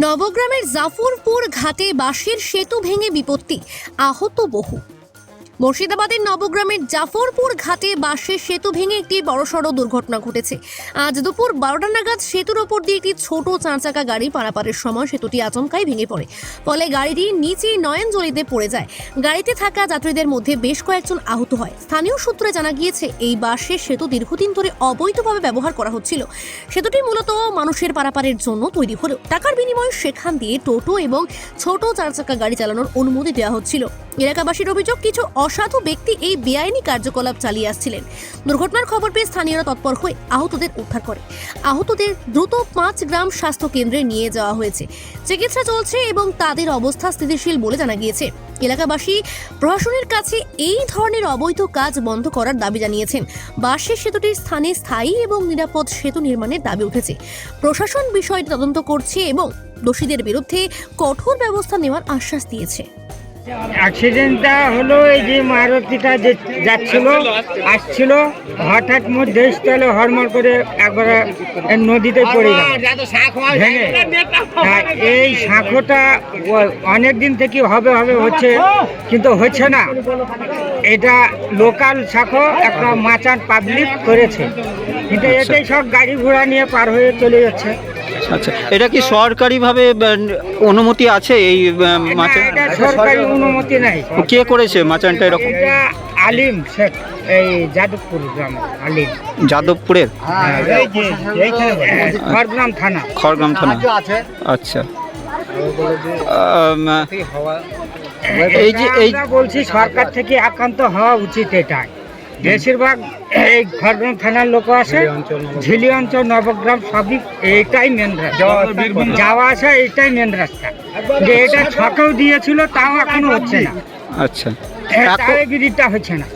নবগ্রামের জাফরপুর ঘাটে বাঁশের সেতু ভেঙে বিপত্তি। আহত বহু। মুর্শিদাবাদের নবগ্রামের জাফরপুর ঘাটে বাঁশের সেতু ভেঙে একটি বড়সড় দুর্ঘটনা ঘটেছে। আজ দুপুর বারোটা নাগাদ সেতুর ওপর দিয়ে একটি ছোট চার চাকা গাড়ি পারাপারের সময় সেতুটি আচমকাই ভেঙে পড়ে। ফলে গাড়িটি নিচে নয়নজলিতে পড়ে যায়। গাড়িতে থাকা যাত্রীদের মধ্যে বেশ কয়েকজন আহত হয়। স্থানীয় সূত্রে জানা গিয়েছে, এই বাঁশের সেতু দীর্ঘদিন ধরে অবৈধভাবে ব্যবহার করা হচ্ছিল। সেতুটি মূলত মানুষের পারাপারের জন্য তৈরি হলেও টাকার বিনিময়ে সেখান দিয়ে টোটো এবং ছোট চার চাকা গাড়ি চালানোর অনুমতি দেওয়া হচ্ছিল। এলাকাবাসীর অভিযোগ, কিছু অসাধু ব্যক্তি এই বেআইনি কার্যকলাপ চালিয়ে আসছিলেন। দুর্ঘটনার খবর পেয়ে স্থানীয়রা তৎপর হয়ে আহতদের উদ্ধার করে। আহতদের দ্রুত পাঁচ গ্রাম স্বাস্থ্য কেন্দ্রে নিয়ে যাওয়া হয়েছে। চিকিৎসা চলছে এবং তাদের অবস্থা স্থিতিশীল বলে জানা গিয়েছে। এলাকাবাসী প্রশাসনের কাছে এই ধরনের অবৈধ কাজ বন্ধ করার দাবি জানিয়েছেন। বাঁশের সেতুটির স্থানে স্থায়ী এবং নিরাপদ সেতু নির্মাণের দাবি উঠেছে। প্রশাসন বিষয়টি তদন্ত করছে এবং দোষীদের বিরুদ্ধে কঠোর ব্যবস্থা নেওয়ার আশ্বাস দিয়েছে। অ্যাক্সিডেন্টটা হলো এই যে মারুতিটা যে যাচ্ছিল আসছিল হঠাৎ মধ্যে স্থলে হরমর করে একবার নদীতে পড়ে গেল। ভেঙে। হ্যাঁ, এই শাঁখোটা অনেক দিন থেকে হবে হবে হচ্ছে কিন্তু হচ্ছে না। এটা লোকাল শাঁখো একটা মাচার পাবলিক করেছে। কিন্তু এটাই সব গাড়ি ঘোড়া নিয়ে পার হয়ে চলে যাচ্ছে। আচ্ছা এটা কি সরকারিভাবে অনুমতি আছে এই মাচান সরকারি অনুমতি নাই। কে করেছে মাচানটা এরকম? আলিম শেখ এই যাদবপুর গ্রাম আলিম। যাদবপুরের? খড়গ্রাম থানা। খড়গ্রাম থানা। আচ্ছা এই যে এই বলছি সরকার থেকে একান্ত হওয়া উচিত এটাই। বেশিরভাগ এই খড়গ্রাম থানার লোক আছে ঝিলি অঞ্চল নবগ্রাম সবই এইটাই মেন রাস্তা। যাওয়া আসা এইটাই মেন রাস্তা। যে এটা ছকেও দিয়েছিল তাও এখনও হচ্ছে না। আচ্ছা। এখন তাই ব্রিজটা হচ্ছে না।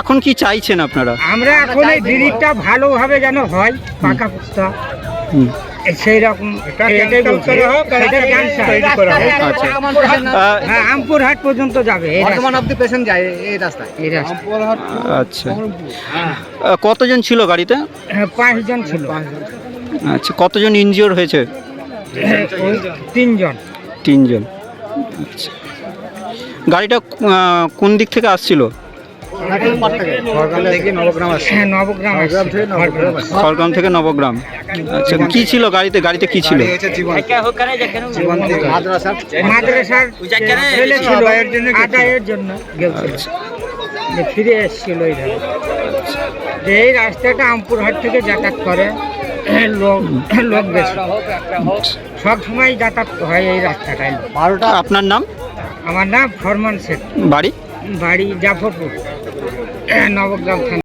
এখন কি চাইছেন আপনারা? আমরা এখন এই ব্রিজটা ভালোভাবে যেন হয় পাকা পুস্তা। সেই রকম আচ্ছা। হ্যাঁ আমপুরহাট পর্যন্ত যাবে পেশেন্ট যায় এই রাস্তায়। আচ্ছা। কতজন ছিল গাড়িতে? হ্যাঁ, পাঁচজন ছিল। আচ্ছা কতজন ইনজিওর হয়েছে? তিনজন। তিনজন। আচ্ছা। গাড়িটা কোন দিক থেকে আসছিল? হ্যাঁ নবগ্রাম খড়গ্রাম। থেকে নবগ্রাম আচ্ছা কি ছিল গাড়িতে? গাড়িতে কি ছিল? আদায়ের জন্য গেছিল। আচ্ছা। ফিরে এসেছিল এই রাস্তাটা আমপুরহাট থেকে যাতায়াত করে লোক লোক বেশি। সব সময় যাতায়াত হয় এই রাস্তাটায়। বারোটা? আপনার নাম? আমার নাম ফরমান শেখ বাড়ি? বাড়ি জাফরপুর। নবগ্রাম থানা